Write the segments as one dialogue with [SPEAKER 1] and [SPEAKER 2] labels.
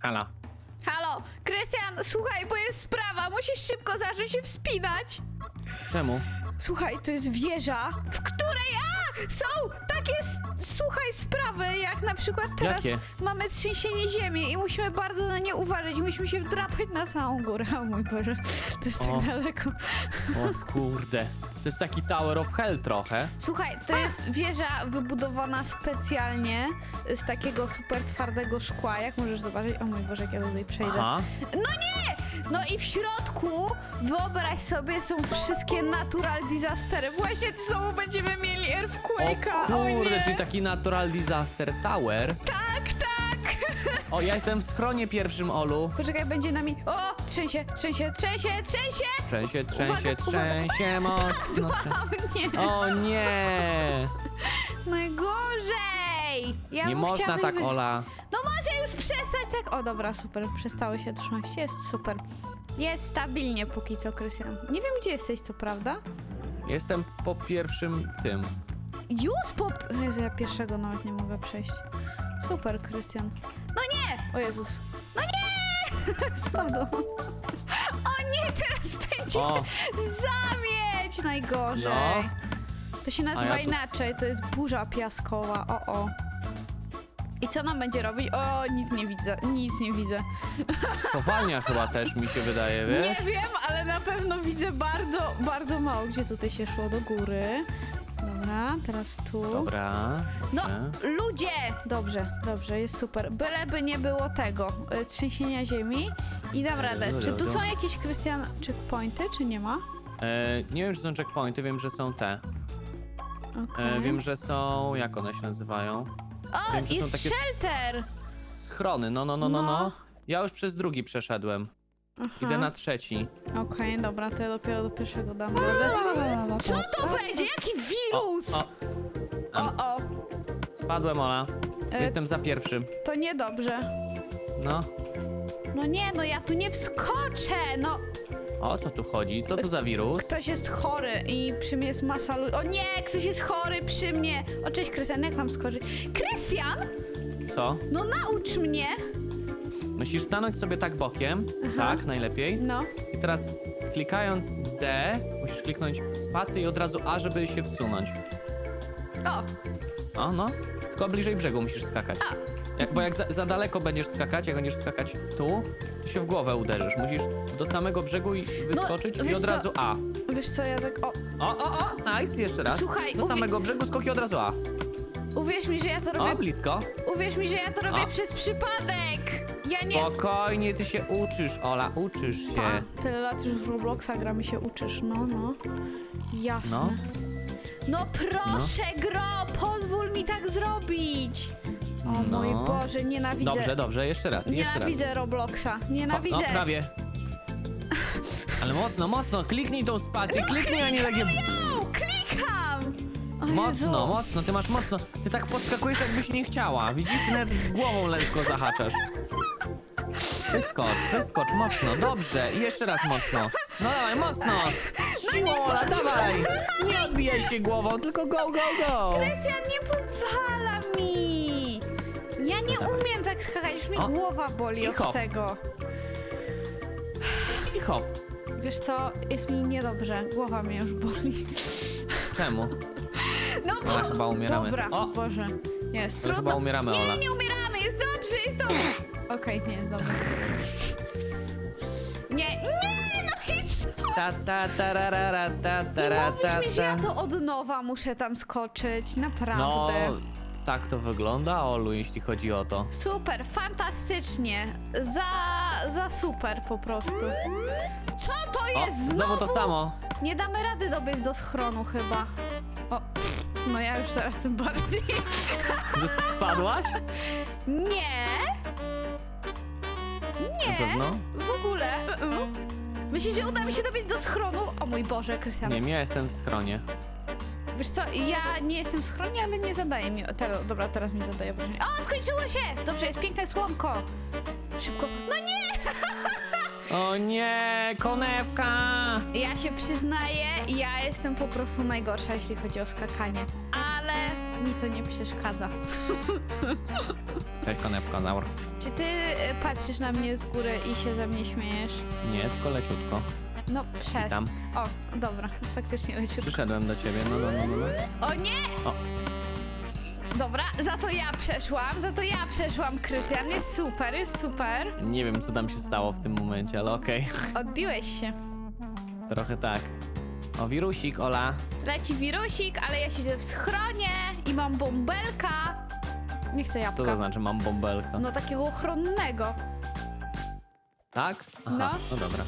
[SPEAKER 1] Halo.
[SPEAKER 2] Halo, Krystian, słuchaj, bo jest sprawa, musisz szybko zacząć się wspinać.
[SPEAKER 1] Czemu?
[SPEAKER 2] Słuchaj, to jest wieża, w której a, są takie, s- słuchaj, sprawy, jak na przykład teraz
[SPEAKER 1] Jakie?
[SPEAKER 2] mamy trzęsienie ziemi i musimy bardzo na nie uważać i musimy się wdrapać na samą górę. O mój Boże, to jest
[SPEAKER 1] O.
[SPEAKER 2] tak daleko.
[SPEAKER 1] O kurde. To jest taki Tower of Hell trochę.
[SPEAKER 2] Słuchaj, to jest wieża wybudowana specjalnie z takiego super twardego szkła, jak możesz zobaczyć. O mój Boże, jak ja tutaj przejdę.
[SPEAKER 1] Aha.
[SPEAKER 2] No nie! No i w środku, wyobraź sobie, są wszystkie natural disastery. Właśnie znowu będziemy mieli
[SPEAKER 1] O
[SPEAKER 2] Earthquake'a. O,
[SPEAKER 1] kurde,
[SPEAKER 2] nie!
[SPEAKER 1] czyli taki Natural Disaster Tower.
[SPEAKER 2] Tak, tak!
[SPEAKER 1] O, ja jestem w schronie pierwszym, Olu.
[SPEAKER 2] Poczekaj, będzie nami... O! Trzęsie, trzęsie, trzęsie, trzęsie!
[SPEAKER 1] Trzęsie, trzęsie,
[SPEAKER 2] Uwaga,
[SPEAKER 1] trzęsie, mocno. trzę-
[SPEAKER 2] Spadłam, nie!
[SPEAKER 1] O nie!
[SPEAKER 2] Najgorzej! Ja
[SPEAKER 1] Nie
[SPEAKER 2] bym
[SPEAKER 1] można
[SPEAKER 2] chciała
[SPEAKER 1] tak, Ola.
[SPEAKER 2] No może już przestać tak... O, dobra, super, przestały się trząść, jest super. Jest stabilnie póki co, Krystian. Nie wiem, gdzie jesteś, co prawda?
[SPEAKER 1] Jestem po pierwszym tym.
[SPEAKER 2] Już po... Jezu, ja pierwszego nawet nie mogę przejść. Super, Krystian. O Jezus. No nie! Spadło. O nie, teraz będzie
[SPEAKER 1] O.
[SPEAKER 2] zamieć! Najgorzej.
[SPEAKER 1] No.
[SPEAKER 2] To się nazywa
[SPEAKER 1] A ja tu-
[SPEAKER 2] inaczej, to jest burza piaskowa. O, o. I co nam będzie robić? O, nic nie widzę, nic nie widzę.
[SPEAKER 1] Spowalnia chyba też mi się wydaje, wiesz?
[SPEAKER 2] Nie wiem, ale na pewno widzę bardzo, bardzo mało. Gdzie tutaj się szło do góry? Dobra, teraz tu.
[SPEAKER 1] Dobra.
[SPEAKER 2] No, ludzie! Dobrze, dobrze, jest super. Byleby nie było tego, y, trzęsienia ziemi i dam radę. Czy tu są jakieś, Krystian, checkpointy, czy nie ma?
[SPEAKER 1] E, nie wiem, czy są checkpointy, wiem, że są te.
[SPEAKER 2] Okej.
[SPEAKER 1] E, wiem, że są. Jak one się nazywają?
[SPEAKER 2] O,
[SPEAKER 1] wiem, że są
[SPEAKER 2] jest
[SPEAKER 1] takie
[SPEAKER 2] shelter!
[SPEAKER 1] Schrony, no, no, no, no,
[SPEAKER 2] No.
[SPEAKER 1] no. Ja już przez drugi przeszedłem.
[SPEAKER 2] Aha.
[SPEAKER 1] Idę na trzeci.
[SPEAKER 2] Okej, dobra, to ja dopiero do pierwszego dam radę. Co to będzie? Jaki wirus?
[SPEAKER 1] O,
[SPEAKER 2] O, o,
[SPEAKER 1] spadłem, Ola.
[SPEAKER 2] E,
[SPEAKER 1] Jestem za pierwszym.
[SPEAKER 2] to niedobrze.
[SPEAKER 1] No.
[SPEAKER 2] No nie, no ja tu nie wskoczę, no.
[SPEAKER 1] O co tu chodzi? Co to za wirus?
[SPEAKER 2] Ktoś jest chory i przy mnie jest masa ludzi. O nie, ktoś jest chory przy mnie. O, cześć, Krystian, jak tam skoczy? Krystian,
[SPEAKER 1] Co?
[SPEAKER 2] no naucz mnie.
[SPEAKER 1] Musisz stanąć sobie tak bokiem. Tak, najlepiej.
[SPEAKER 2] No.
[SPEAKER 1] I teraz klikając D, musisz kliknąć spację i od razu A, żeby się wsunąć.
[SPEAKER 2] O,
[SPEAKER 1] O, no. Tylko bliżej brzegu musisz skakać.
[SPEAKER 2] A.
[SPEAKER 1] Jak, bo jak za, za daleko będziesz skakać, jak będziesz skakać tu, to się w głowę uderzysz. Musisz do samego brzegu i wyskoczyć i
[SPEAKER 2] wiesz
[SPEAKER 1] od
[SPEAKER 2] co?
[SPEAKER 1] razu A.
[SPEAKER 2] wiesz co, ja tak, o,
[SPEAKER 1] O, o, o! Nice, jeszcze raz.
[SPEAKER 2] Słuchaj,
[SPEAKER 1] Do
[SPEAKER 2] uwi-
[SPEAKER 1] samego brzegu skok i od razu A.
[SPEAKER 2] uwierz mi, że ja to
[SPEAKER 1] O,
[SPEAKER 2] robię,
[SPEAKER 1] blisko.
[SPEAKER 2] uwierz mi, że ja to robię
[SPEAKER 1] A.
[SPEAKER 2] przez przypadek. Ja nie...
[SPEAKER 1] Spokojnie, ty się uczysz, Ola, uczysz się.
[SPEAKER 2] A, tyle lat już w Robloxa gramy się uczysz, no, no. Jasne.
[SPEAKER 1] No.
[SPEAKER 2] No, proszę, gro, pozwól mi tak zrobić. O
[SPEAKER 1] No.
[SPEAKER 2] mój Boże, nienawidzę.
[SPEAKER 1] Dobrze, dobrze, jeszcze raz, jeszcze raz.
[SPEAKER 2] Nienawidzę Robloxa, nienawidzę.
[SPEAKER 1] O, no, prawie. Ale mocno, mocno, kliknij tą spację, kliknij, a nie takie...
[SPEAKER 2] Klikam! O
[SPEAKER 1] Mocno, mocno, ty masz mocno. Ty tak podskakujesz, jakbyś nie chciała. Widzisz, ty nawet głową lekko zahaczasz. Wyskocz, wyskocz, mocno, dobrze. I jeszcze raz mocno. No dawaj, mocno. Siło, Ola, dawaj. Nie odbijaj się głową, tylko go, go, go.
[SPEAKER 2] Krystian nie pozwala mi! Ja nie umiem tak skakać, już mi
[SPEAKER 1] O,
[SPEAKER 2] głowa boli
[SPEAKER 1] i
[SPEAKER 2] od tego.
[SPEAKER 1] I hop.
[SPEAKER 2] Wiesz co, jest mi niedobrze, głowa mnie już boli.
[SPEAKER 1] Czemu?
[SPEAKER 2] No
[SPEAKER 1] Ola, chyba umieramy.
[SPEAKER 2] Dobra,
[SPEAKER 1] O!
[SPEAKER 2] Boże. Jest, trudno.
[SPEAKER 1] chyba umieramy,
[SPEAKER 2] nie,
[SPEAKER 1] Ola.
[SPEAKER 2] nie umieramy, jest dobrze, jest dobrze. Okej, nie jest dobrze. Nie, nie, no i co?
[SPEAKER 1] Ta ta ta ra ra ra ta ta
[SPEAKER 2] I
[SPEAKER 1] ra
[SPEAKER 2] mówisz
[SPEAKER 1] ta
[SPEAKER 2] mi, że ja
[SPEAKER 1] ta.
[SPEAKER 2] to od nowa muszę tam skoczyć, naprawdę.
[SPEAKER 1] No, tak to wygląda, Olu, jeśli chodzi o to.
[SPEAKER 2] Super, fantastycznie. Za, za super po prostu. Co to
[SPEAKER 1] O,
[SPEAKER 2] jest
[SPEAKER 1] znowu to samo.
[SPEAKER 2] Nie damy rady dobiec do schronu chyba. O, no ja już teraz tym bardziej.
[SPEAKER 1] Spadłaś?
[SPEAKER 2] Nie.
[SPEAKER 1] Na
[SPEAKER 2] Nie.
[SPEAKER 1] pewno?
[SPEAKER 2] W ogóle. Myślisz, że uda mi się dobiec do schronu? O mój Boże, Krystian.
[SPEAKER 1] Nie, ja jestem w schronie.
[SPEAKER 2] Wiesz co, ja nie jestem w schronie, ale nie zadaje mi... Teraz, dobra, teraz mi zadaje wrażenie. O, skończyło się! Dobrze, jest piękne słonko. Szybko. No nie!
[SPEAKER 1] O nie, konewka!
[SPEAKER 2] Ja się przyznaję, ja jestem po prostu najgorsza, jeśli chodzi o skakanie. Mi to nie przeszkadza.
[SPEAKER 1] Cześć, konewkozaur.
[SPEAKER 2] Czy ty y, patrzysz na mnie z góry i się ze mnie śmiejesz?
[SPEAKER 1] Nie, tylko leciutko.
[SPEAKER 2] No, przez.
[SPEAKER 1] Tam.
[SPEAKER 2] O, dobra, faktycznie leciutko.
[SPEAKER 1] Przyszedłem do ciebie, no, no, no, no. no.
[SPEAKER 2] O nie!
[SPEAKER 1] O.
[SPEAKER 2] Dobra, za to ja przeszłam, za to ja przeszłam, Krystian. Jest super, jest super.
[SPEAKER 1] Nie wiem, co tam się stało w tym momencie, ale okej.
[SPEAKER 2] Odbiłeś się.
[SPEAKER 1] Trochę tak. O, wirusik, Ola.
[SPEAKER 2] Leci wirusik, ale ja siedzę w schronie i mam bąbelka. Nie chcę
[SPEAKER 1] Co
[SPEAKER 2] jabłka.
[SPEAKER 1] to znaczy mam bąbelka?
[SPEAKER 2] No takiego ochronnego.
[SPEAKER 1] Tak? Aha,
[SPEAKER 2] No.
[SPEAKER 1] no dobra.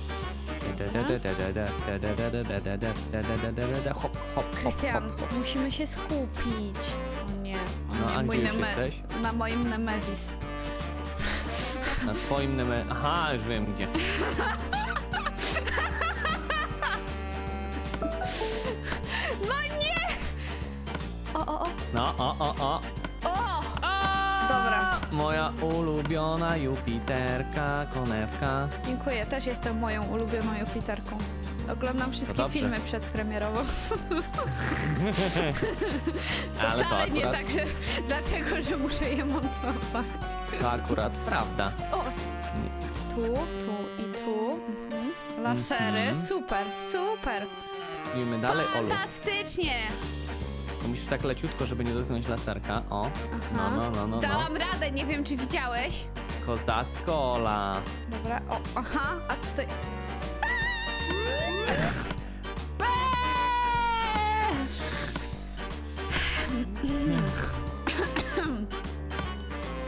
[SPEAKER 1] Hop, hop, hop,
[SPEAKER 2] Krystian,
[SPEAKER 1] hop.
[SPEAKER 2] musimy się skupić. O nie, o
[SPEAKER 1] No,
[SPEAKER 2] nie,
[SPEAKER 1] a
[SPEAKER 2] mój
[SPEAKER 1] gdzie już
[SPEAKER 2] neme-
[SPEAKER 1] jesteś?
[SPEAKER 2] Na moim Nemezis.
[SPEAKER 1] Na twoim neme... Aha, już wiem gdzie.
[SPEAKER 2] No, o, o, o.
[SPEAKER 1] O! A!
[SPEAKER 2] Dobra.
[SPEAKER 1] Moja ulubiona Jupiterka, konewka.
[SPEAKER 2] Dziękuję, też jestem moją ulubioną Jupiterką. Oglądam wszystkie
[SPEAKER 1] dobrze.
[SPEAKER 2] filmy przedpremierowo.
[SPEAKER 1] Ale to
[SPEAKER 2] Wcale nie
[SPEAKER 1] akurat,
[SPEAKER 2] tak, że dlatego, że muszę je montować.
[SPEAKER 1] to akurat prawda.
[SPEAKER 2] O! Tu, tu i tu. Mhm. Lasery,
[SPEAKER 1] Mhm.
[SPEAKER 2] super, super.
[SPEAKER 1] Idziemy dalej, Olu.
[SPEAKER 2] Fantastycznie!
[SPEAKER 1] To musisz tak leciutko, żeby nie dotknąć laserka. O, no, no, no, no, no.
[SPEAKER 2] Dałam radę, nie wiem czy widziałeś.
[SPEAKER 1] Kozacko, Ola.
[SPEAKER 2] Dobra, o, aha, a tutaj...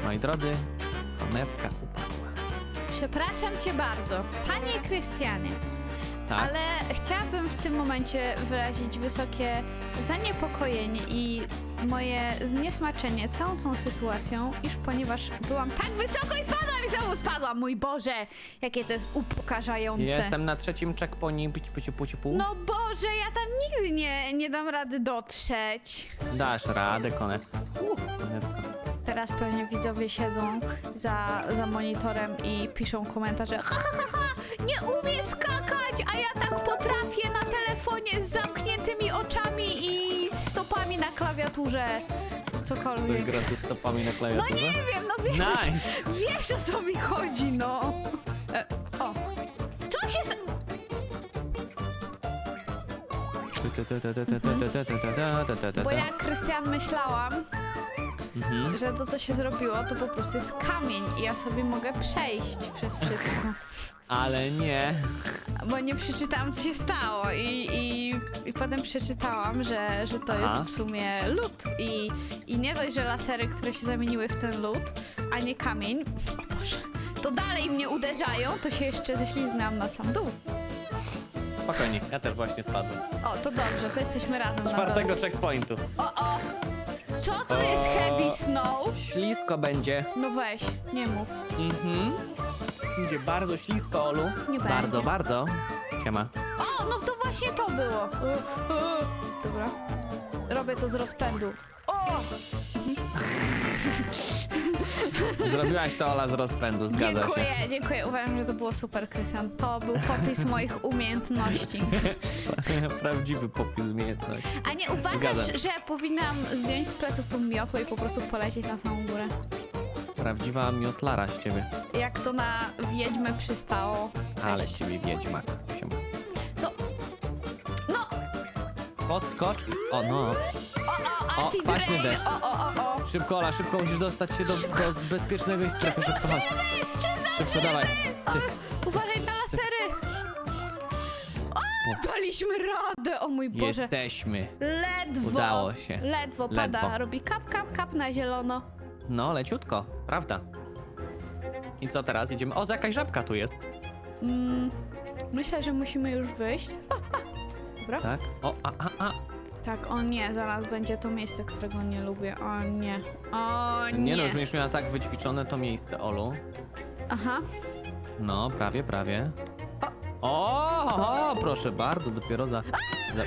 [SPEAKER 1] Moi drodzy, konewka upadła.
[SPEAKER 2] Przepraszam cię bardzo, panie Krystianie,
[SPEAKER 1] Tak?
[SPEAKER 2] ale chciałabym w tym momencie wyrazić wysokie zaniepokojenie i moje zniesmaczenie całą tą sytuacją, iż ponieważ byłam tak wysoko i spadłam i znowu spadłam, mój Boże, jakie to jest upokarzające.
[SPEAKER 1] Jestem na trzecim checkpointie, pić, pić, pić, pół.
[SPEAKER 2] No Boże, ja tam nigdy nie, nie dam rady dotrzeć.
[SPEAKER 1] Dasz radę, konewka. Uh, konewka.
[SPEAKER 2] Teraz pewnie widzowie siedzą za, za monitorem i piszą komentarze ha, ha, ha, ha, nie umie skakać, a ja tak potrafię na telefonie z zamkniętymi oczami i stopami na klawiaturze. Cokolwiek.
[SPEAKER 1] Gra ze stopami na
[SPEAKER 2] No
[SPEAKER 1] klawiaturze?
[SPEAKER 2] nie wiem, no wiesz,
[SPEAKER 1] Nice!
[SPEAKER 2] wiesz o co mi chodzi, no. E, o. Co się sta... Bo ja, Krystian, myślałam,
[SPEAKER 1] Mhm.
[SPEAKER 2] że to, co się zrobiło, to po prostu jest kamień i ja sobie mogę przejść przez wszystko.
[SPEAKER 1] Ale nie.
[SPEAKER 2] Bo nie przeczytałam, co się stało i, i, i potem przeczytałam, że, że to
[SPEAKER 1] Aha.
[SPEAKER 2] jest w sumie lód i, i nie dość, że lasery, które się zamieniły w ten lód, a nie kamień, o Boże, to dalej mnie uderzają, to się jeszcze ześlizgnęłam na sam dół.
[SPEAKER 1] Spokojnie, ja też właśnie spadłem.
[SPEAKER 2] O, to dobrze, to jesteśmy razem na
[SPEAKER 1] Czwartego
[SPEAKER 2] dole.
[SPEAKER 1] checkpointu.
[SPEAKER 2] O, o! Co to jest heavy snow?
[SPEAKER 1] Ślisko będzie.
[SPEAKER 2] No weź, nie mów.
[SPEAKER 1] Mhm. Będzie bardzo ślisko, Olu.
[SPEAKER 2] Nie
[SPEAKER 1] Bardzo,
[SPEAKER 2] będzie.
[SPEAKER 1] bardzo. Siema.
[SPEAKER 2] O, no to właśnie to było. Dobra. Robię to z rozpędu.
[SPEAKER 1] Zrobiłaś to, Ola, z rozpędu, zgadza się.
[SPEAKER 2] Dziękuję, dziękuję. Uważam, że to było super, Krystian. To był popis moich umiejętności.
[SPEAKER 1] Prawdziwy popis umiejętności.
[SPEAKER 2] A nie uważasz,
[SPEAKER 1] Zgadzam.
[SPEAKER 2] że powinnam zdjąć z pleców tą miotłę i po prostu polecieć na samą górę?
[SPEAKER 1] Prawdziwa miotlara z ciebie.
[SPEAKER 2] Jak to na wiedźmę przystało.
[SPEAKER 1] Ale
[SPEAKER 2] Cześć.
[SPEAKER 1] ciebie wiedźmak. Siema.
[SPEAKER 2] To... No!
[SPEAKER 1] Podskocz. O, no.
[SPEAKER 2] O, o,
[SPEAKER 1] O,
[SPEAKER 2] rain!
[SPEAKER 1] deszcz.
[SPEAKER 2] O, o, o, o!
[SPEAKER 1] Szybko, Ola, szybko musisz dostać się do, do bezpiecznego strefy. Szybko, chodź.
[SPEAKER 2] Czy
[SPEAKER 1] Szybko, dawaj.
[SPEAKER 2] Uważaj na lasery! O, daliśmy radę! O mój Boże!
[SPEAKER 1] Jesteśmy.
[SPEAKER 2] Ledwo!
[SPEAKER 1] Udało się.
[SPEAKER 2] Ledwo pada.
[SPEAKER 1] Ledwo.
[SPEAKER 2] Robi kap, kap, kap na zielono.
[SPEAKER 1] No, leciutko, prawda. I co teraz? Idziemy. O, jakaś żabka tu jest.
[SPEAKER 2] Mm, myślę, że musimy już wyjść. O. Dobra.
[SPEAKER 1] Tak? O, a, a, a.
[SPEAKER 2] Tak, o nie, zaraz będzie to miejsce, którego nie lubię. O nie. O nie.
[SPEAKER 1] Nie no, już na tak wyćwiczone to miejsce, Olu.
[SPEAKER 2] Aha.
[SPEAKER 1] No, prawie, prawie. O, o, proszę bardzo, dopiero za... za...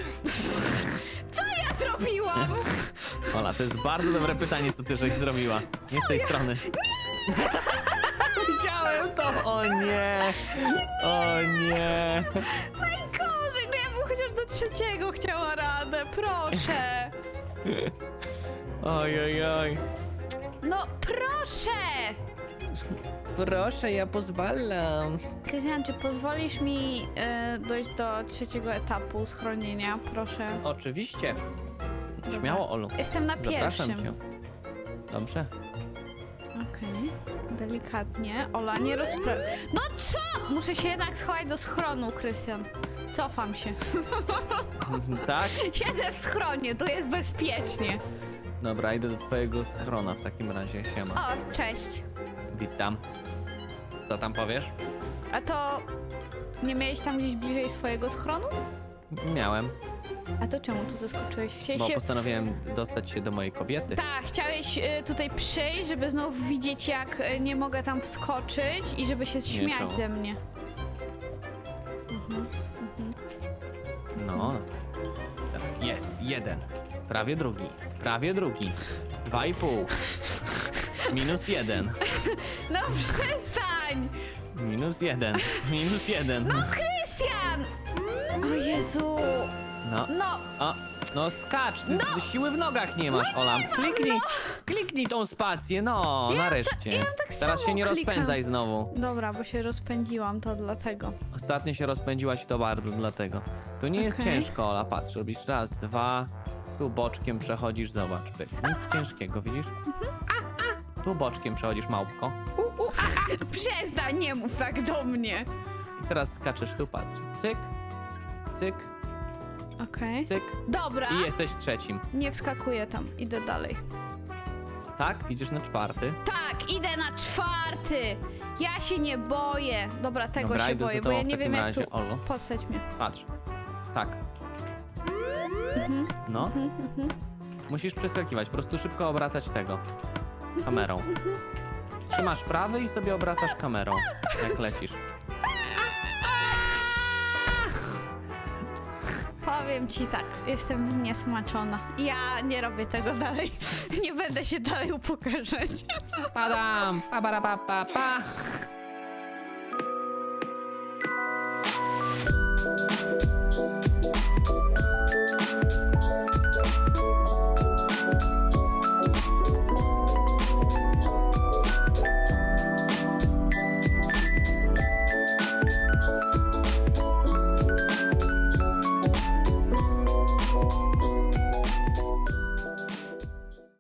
[SPEAKER 2] Co ja zrobiłam?
[SPEAKER 1] Ola, to jest bardzo dobre pytanie, co ty żeś zrobiła. Nie z tej strony. Widziałem to! O nie! O nie!
[SPEAKER 2] Najgorzej, no ja bym chociaż do trzeciego chciała proszę.
[SPEAKER 1] Oj, oj, oj.
[SPEAKER 2] No proszę!
[SPEAKER 1] Proszę, ja pozwalam.
[SPEAKER 2] Krystian, czy pozwolisz mi e, dojść do trzeciego etapu schronienia? Proszę.
[SPEAKER 1] Oczywiście.
[SPEAKER 2] Dobra.
[SPEAKER 1] Śmiało, Olu.
[SPEAKER 2] Jestem na
[SPEAKER 1] Zapraszam
[SPEAKER 2] pierwszym.
[SPEAKER 1] cię. Dobrze.
[SPEAKER 2] Okej. Delikatnie. Ola, nie rozpra... No co? Muszę się jednak schować do schronu, Krystian. Cofam się.
[SPEAKER 1] tak?
[SPEAKER 2] Siedzę w schronie, tu jest bezpiecznie.
[SPEAKER 1] Dobra, idę do twojego schrona w takim razie. Siema.
[SPEAKER 2] O, cześć.
[SPEAKER 1] Witam. Co tam powiesz?
[SPEAKER 2] A to nie miałeś tam gdzieś bliżej swojego schronu?
[SPEAKER 1] Miałem,
[SPEAKER 2] A to czemu tu zaskoczyłeś? Chciałeś
[SPEAKER 1] bo
[SPEAKER 2] się...
[SPEAKER 1] postanowiłem dostać się do mojej kobiety.
[SPEAKER 2] Tak, chciałeś y, tutaj przyjść, żeby znów widzieć, jak y, nie mogę tam wskoczyć i żeby się śmiać
[SPEAKER 1] czemu.
[SPEAKER 2] ze mnie.
[SPEAKER 1] No. Jest, jeden. Prawie drugi. Prawie drugi. Dwa i pół. Minus jeden.
[SPEAKER 2] No przestań!
[SPEAKER 1] Minus jeden. Minus jeden.
[SPEAKER 2] Krystian! O Jezu!
[SPEAKER 1] No.
[SPEAKER 2] No,
[SPEAKER 1] A, no skacz, ty siły w nogach nie masz, Ola. Kliknij, kliknij tą spację, no,
[SPEAKER 2] Ja
[SPEAKER 1] nareszcie.
[SPEAKER 2] ja tak
[SPEAKER 1] Teraz
[SPEAKER 2] samo
[SPEAKER 1] się nie
[SPEAKER 2] klikam.
[SPEAKER 1] rozpędzaj znowu.
[SPEAKER 2] dobra, bo się rozpędziłam, to dlatego.
[SPEAKER 1] Ostatnio się rozpędziłaś to bardzo, dlatego. Tu nie jest
[SPEAKER 2] Okej.
[SPEAKER 1] ciężko, Ola, patrz, robisz raz, dwa, tu boczkiem przechodzisz, zobacz, pyk. Nic ciężkiego, widzisz? Tu boczkiem przechodzisz, małpko.
[SPEAKER 2] Przestań, nie mów tak do mnie!
[SPEAKER 1] I teraz skaczesz tu, patrz, cyk, cyk,
[SPEAKER 2] Okej.
[SPEAKER 1] cyk
[SPEAKER 2] Dobra,
[SPEAKER 1] i jesteś w trzecim.
[SPEAKER 2] nie wskakuję tam, idę dalej.
[SPEAKER 1] Tak? Idziesz na czwarty.
[SPEAKER 2] Tak, idę na czwarty! Ja się nie boję. Dobra, tego
[SPEAKER 1] Dobra,
[SPEAKER 2] się
[SPEAKER 1] idę za
[SPEAKER 2] boję, bo
[SPEAKER 1] tobą
[SPEAKER 2] ja
[SPEAKER 1] w
[SPEAKER 2] nie
[SPEAKER 1] takim
[SPEAKER 2] wiem jak
[SPEAKER 1] razie,
[SPEAKER 2] tu...
[SPEAKER 1] Olu.
[SPEAKER 2] Podstać mnie.
[SPEAKER 1] Patrz. Tak. No. Musisz przeskakiwać, po prostu szybko obracać tego. Kamerą. Trzymasz prawy i sobie obracasz kamerą, jak lecisz.
[SPEAKER 2] Powiem ci tak, jestem zniesmaczona. Ja nie robię tego dalej. Nie będę się dalej upokarzać.
[SPEAKER 1] Padam! Pa, pa, pa, pa, pa.